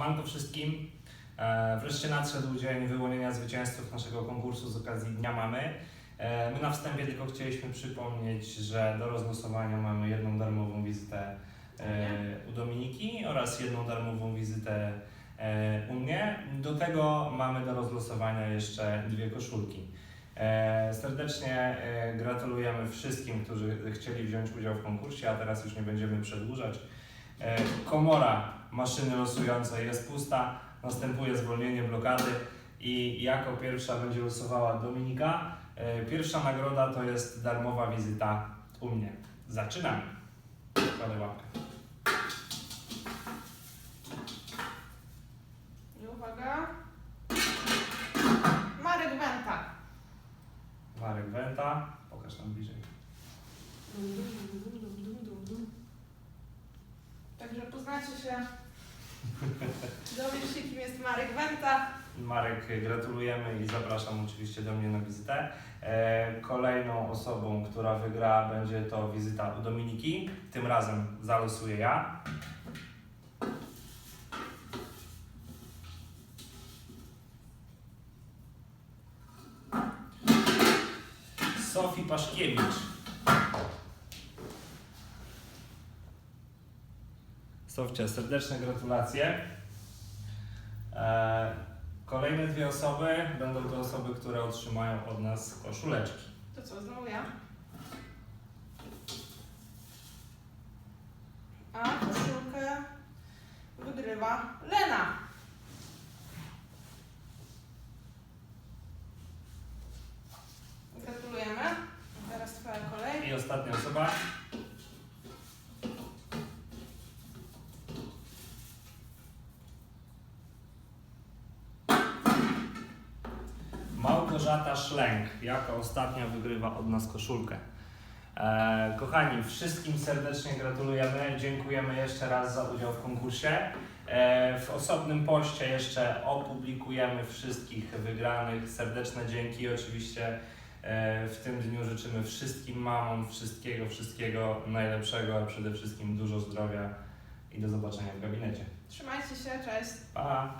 Siemanko wszystkim. E, Wreszcie nadszedł dzień wyłonienia zwycięzców naszego konkursu z okazji Dnia Mamy. E, My na wstępie tylko chcieliśmy przypomnieć, że do rozlosowania mamy jedną darmową wizytę e, u Dominiki oraz jedną darmową wizytę u mnie. Do tego mamy do rozlosowania jeszcze dwie koszulki. Serdecznie gratulujemy wszystkim, którzy chcieli wziąć udział w konkursie, a teraz już nie będziemy przedłużać. Komora maszyny losującej jest pusta, następuje zwolnienie blokady i jako pierwsza będzie losowała Dominika. E, Pierwsza nagroda to jest darmowa wizyta u mnie. Zaczynamy. Kładę łapkę. I uwaga. Marek Wenta. Marek Wenta, pokaż nam bliżej. Także poznacie się. Dowiesz się, kim jest Marek Wenta. Marek, gratulujemy i zapraszam oczywiście do mnie na wizytę. E, Kolejną osobą, która wygra, będzie to wizyta u Dominiki. Tym razem zalosuję ja. Sofii Paszkiewicz. Sofcia, serdeczne gratulacje. E, Kolejne dwie osoby będą to osoby, które otrzymają od nas koszuleczki. To co, znowu ja? A koszulkę wygrywa Lena. Gratulujemy. Teraz twoja kolej. I ostatnia osoba. Małgorzata Szlęk jako ostatnia wygrywa od nas koszulkę. E, kochani, wszystkim serdecznie gratulujemy. Dziękujemy jeszcze raz za udział w konkursie. E, w osobnym poście jeszcze opublikujemy wszystkich wygranych. Serdeczne dzięki. Oczywiście E, W tym dniu życzymy wszystkim mamom wszystkiego, wszystkiego najlepszego, a przede wszystkim dużo zdrowia i do zobaczenia w gabinecie. Trzymajcie się, cześć. Pa!